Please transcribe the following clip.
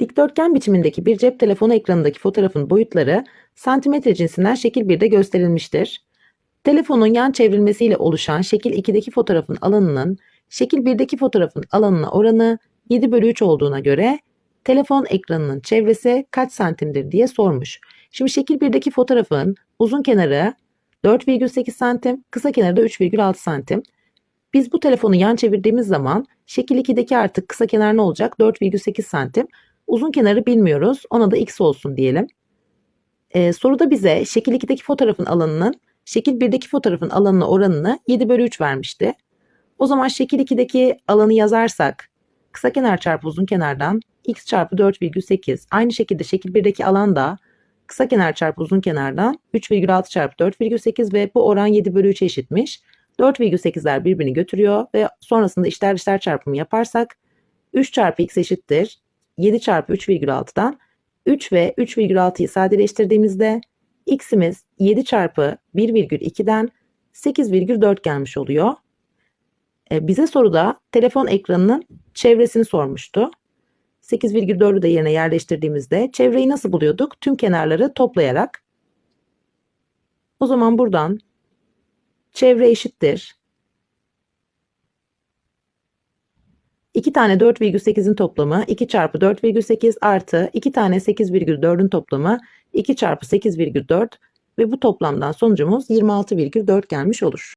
Dikdörtgen biçimindeki bir cep telefonu ekranındaki fotoğrafın boyutları santimetre cinsinden şekil 1'de gösterilmiştir. Telefonun yan çevrilmesiyle oluşan şekil 2'deki fotoğrafın alanının şekil 1'deki fotoğrafın alanına oranı 7 bölü 3 olduğuna göre telefon ekranının çevresi kaç santimdir diye sormuş. Şimdi şekil 1'deki fotoğrafın uzun kenarı 4,8 santim, kısa kenarı da 3,6 santim. Biz bu telefonu yan çevirdiğimiz zaman şekil 2'deki artık kısa kenar ne olacak? 4,8 santim. Uzun kenarı bilmiyoruz. Ona da x olsun diyelim. Ee, soruda bize şekil 2'deki fotoğrafın alanının şekil 1'deki fotoğrafın alanına oranını 7 bölü 3 vermişti. O zaman şekil 2'deki alanı yazarsak kısa kenar çarpı uzun kenardan x çarpı 4,8. Aynı şekilde şekil 1'deki alan da kısa kenar çarpı uzun kenardan 3,6 çarpı 4,8 ve bu oran 7 bölü 3'e eşitmiş. 4,8'ler birbirini götürüyor ve sonrasında işler dışlar çarpımı yaparsak 3 çarpı x eşittir 7 çarpı 3,6'dan 3 ve 3,6'yı sadeleştirdiğimizde x'imiz 7 çarpı 1,2'den 8,4 gelmiş oluyor. E, bize soruda telefon ekranının çevresini sormuştu. 8,4'ü de yerine yerleştirdiğimizde çevreyi nasıl buluyorduk? Tüm kenarları toplayarak. O zaman buradan çevre eşittir. 2 tane 4,8'in toplamı 2 çarpı 4,8 artı 2 tane 8,4'ün toplamı 2 çarpı 8,4 ve bu toplamdan sonucumuz 26,4 gelmiş olur.